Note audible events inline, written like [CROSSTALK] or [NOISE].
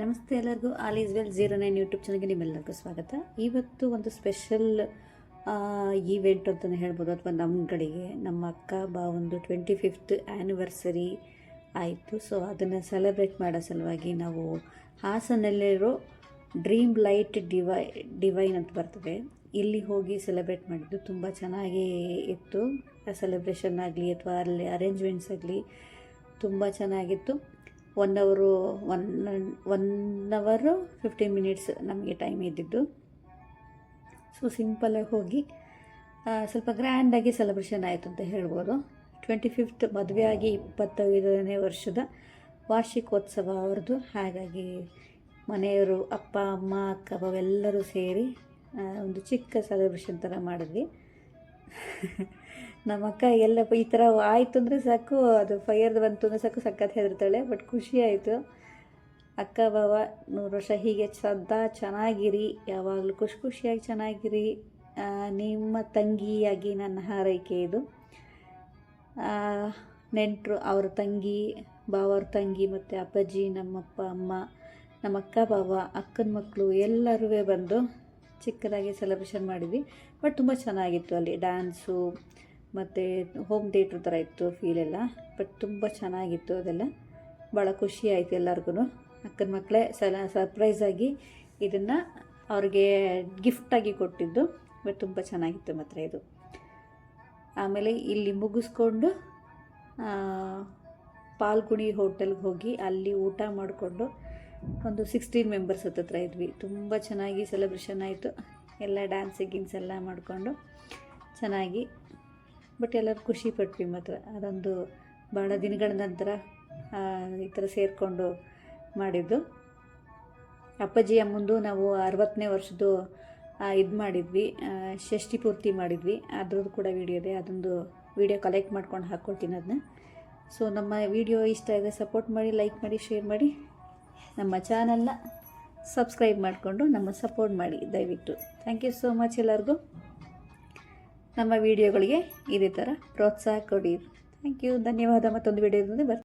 ನಮಸ್ತೆ ಎಲ್ಲರಿಗೂ. All is well zero nine YouTube ಚಾನಲ್ಗೆ ನಿಮ್ಮೆಲ್ಲರಿಗೂ ಸ್ವಾಗತ. ಇವತ್ತು ಒಂದು ಸ್ಪೆಷಲ್ ಈವೆಂಟ್ ಅಂತಲೇ ಹೇಳ್ಬೋದು. ಅಥವಾ ನಮ್ಮ ಕಡೆಗೆ ನಮ್ಮ ಅಕ್ಕ, ಬಾ, ಒಂದು ಟ್ವೆಂಟಿ ಫಿಫ್ತ್ ಆ್ಯನಿವರ್ಸರಿ ಆಯಿತು. ಸೊ ಅದನ್ನು ಸೆಲೆಬ್ರೇಟ್ ಮಾಡೋ ಸಲುವಾಗಿ ನಾವು ಹಾಸನಲ್ಲಿರೋ ಡ್ರೀಮ್ ಲೈಟ್ ಡಿವೈ ಡಿವೈನ್ ಅಂತ ಬರ್ತದೆ. ಇಲ್ಲಿ ಹೋಗಿ ಸೆಲೆಬ್ರೇಟ್ ಮಾಡಿದ್ದು ತುಂಬ ಚೆನ್ನಾಗಿ ಇತ್ತು. ಆ ಸೆಲೆಬ್ರೇಷನ್ ಆಗಲಿ ಅಥವಾ ಅಲ್ಲಿ ಅರೇಂಜ್ಮೆಂಟ್ಸ್ ಆಗಲಿ ತುಂಬ ಚೆನ್ನಾಗಿತ್ತು. ಒನ್ ಅವರು ಒನ್ ಒನ್ ಅವರು ಫಿಫ್ಟೀನ್ ಮಿನಿಟ್ಸ್ ನಮಗೆ ಟೈಮ್ ಇದ್ದಿದ್ದು. ಸೊ ಸಿಂಪಲಾಗಿ ಹೋಗಿ ಸ್ವಲ್ಪ ಗ್ರ್ಯಾಂಡಾಗಿ ಸೆಲೆಬ್ರೇಷನ್ ಆಯಿತು ಅಂತ ಹೇಳ್ಬೋದು. ಟ್ವೆಂಟಿ ಫಿಫ್ತ್ ಮದುವೆಯಾಗಿ ಇಪ್ಪತ್ತೈದನೇ ವರ್ಷದ ವಾರ್ಷಿಕೋತ್ಸವ ಅವ್ರದ್ದು. ಹಾಗಾಗಿ ಮನೆಯವರು, ಅಪ್ಪ, ಅಮ್ಮ, ಅಕ್ಕ ಅವೆಲ್ಲರೂ ಸೇರಿ ಒಂದು ಚಿಕ್ಕ ಸೆಲೆಬ್ರೇಷನ್ ಥರ ಮಾಡಿದ್ವಿ. [LAUGHS] ನಮ್ಮ ಅಕ್ಕ ಎಲ್ಲ ಈ ಥರ ಆಯಿತು ಅಂದರೆ ಸಾಕು, ಅದು ಫೈಯರ್ದು ಬಂತು ಅಂದರೆ ಸಾಕು, ಸಖತ್ ಹೆದರ್ತಾಳೆ, ಬಟ್ ಖುಷಿ ಆಯಿತು. ಅಕ್ಕ ಬಾವ ನೂರು ವರ್ಷ ಹೀಗೆ ಸದಾ ಚೆನ್ನಾಗಿರಿ, ಯಾವಾಗಲೂ ಖುಷಿ ಖುಷಿಯಾಗಿ ಚೆನ್ನಾಗಿರಿ. ನಿಮ್ಮ ತಂಗಿಯಾಗಿ ನನ್ನ ಹಾರೈಕೆ ಇದು. ನೆಂಟರು ಅವ್ರ ತಂಗಿ ಬಾವರ ತಂಗಿ, ಮತ್ತು ಅಪ್ಪಾಜಿ, ನಮ್ಮಪ್ಪ, ಅಮ್ಮ ನಮ್ಮ ಅಕ್ಕ ಬಾವ ಅಕ್ಕನ ಮಕ್ಕಳು ಎಲ್ಲರೂ ಬಂದು ಚಿಕ್ಕದಾಗಿ ಸೆಲೆಬ್ರೇಷನ್ ಮಾಡಿದ್ವಿ ಬಟ್ ತುಂಬ ಚೆನ್ನಾಗಿತ್ತು ಅಲ್ಲಿ ಡ್ಯಾನ್ಸು ಮತ್ತು ಹೋಮ್ ಥಿಯೇಟ್ರ್ ಥರ ಇತ್ತು ಫೀಲ್ ಎಲ್ಲ ಬಟ್ ತುಂಬ ಚೆನ್ನಾಗಿತ್ತು ಅದೆಲ್ಲ. ಭಾಳ ಖುಷಿ ಆಯಿತು ಎಲ್ಲರಿಗೂ ಅಕ್ಕನ ಮಕ್ಕಳೇ ಸಲ ಸರ್ಪ್ರೈಸಾಗಿ ಇದನ್ನು ಅವ್ರಿಗೆ ಗಿಫ್ಟಾಗಿ ಕೊಟ್ಟಿದ್ದು ಬಟ್ ತುಂಬ ಚೆನ್ನಾಗಿತ್ತು ಮಾತ್ರ ಇದು. ಆಮೇಲೆ ಇಲ್ಲಿ ಮುಗಿಸ್ಕೊಂಡು ಪಾಲ್ಗುಣಿ ಹೋಟೆಲ್ಗೆ ಹೋಗಿ ಅಲ್ಲಿ ಊಟ ಮಾಡಿಕೊಂಡು ಒಂದು ಸಿಕ್ಸ್ಟೀನ್ ಮೆಂಬರ್ಸ್ ಹತ್ತತ್ರ ಇದ್ವಿ. ತುಂಬ ಚೆನ್ನಾಗಿ ಸೆಲೆಬ್ರೇಷನ್ ಆಯಿತು. ಎಲ್ಲ ಡ್ಯಾನ್ಸ್ ಗಿನ್ಸ್ ಎಲ್ಲ ಮಾಡಿಕೊಂಡು ಚೆನ್ನಾಗಿ. ಬಟ್ ಎಲ್ಲರೂ ಖುಷಿ ಪಟ್ವಿ ಮಾತ್ರ ಅದೊಂದು ಭಾಳ ದಿನಗಳ ನಂತರ ಈ ಥರ ಸೇರಿಕೊಂಡು ಮಾಡಿದ್ದು. ಅಪ್ಪಾಜಿ ಅಮ್ಮಂದು ನಾವು ಅರವತ್ತನೇ ವರ್ಷದ್ದು ಇದು ಮಾಡಿದ್ವಿ. ಷಷ್ಠಿ ಪೂರ್ತಿ ಮಾಡಿದ್ವಿ. ಅದ್ರದ್ದು ಕೂಡ ವಿಡಿಯೋ ಇದೆ. ಅದೊಂದು ವಿಡಿಯೋ ಕಲೆಕ್ಟ್ ಮಾಡ್ಕೊಂಡು ಹಾಕ್ಕೊಳ್ತೀನಿ ಅದನ್ನ ಸೊ ನಮ್ಮ ವಿಡಿಯೋ ಇಷ್ಟ ಇದೆ ಸಪೋರ್ಟ್ ಮಾಡಿ ಲೈಕ್ ಮಾಡಿ ಶೇರ್ ಮಾಡಿ. ನಮ್ಮ ಚಾನಲ್ನ ಸಬ್ಸ್ಕ್ರೈಬ್ ಮಾಡಿಕೊಂಡು ನಮ್ಮ ಸಪೋರ್ಟ್ ಮಾಡಿ ದಯವಿಟ್ಟು. ಥ್ಯಾಂಕ್ ಯು ಸೋ ಮಚ್ ಎಲ್ಲರಿಗೂ. ನಮ್ಮ ವಿಡಿಯೋಗಳಿಗೆ ಇದೇ ಥರ ಪ್ರೋತ್ಸಾಹ ಕೊಡಿ. ಥ್ಯಾಂಕ್ ಯು ಧನ್ಯವಾದ. ಮತ್ತೊಂದು ವಿಡಿಯೋದಲ್ಲಿ ಬರ್ತೀನಿ.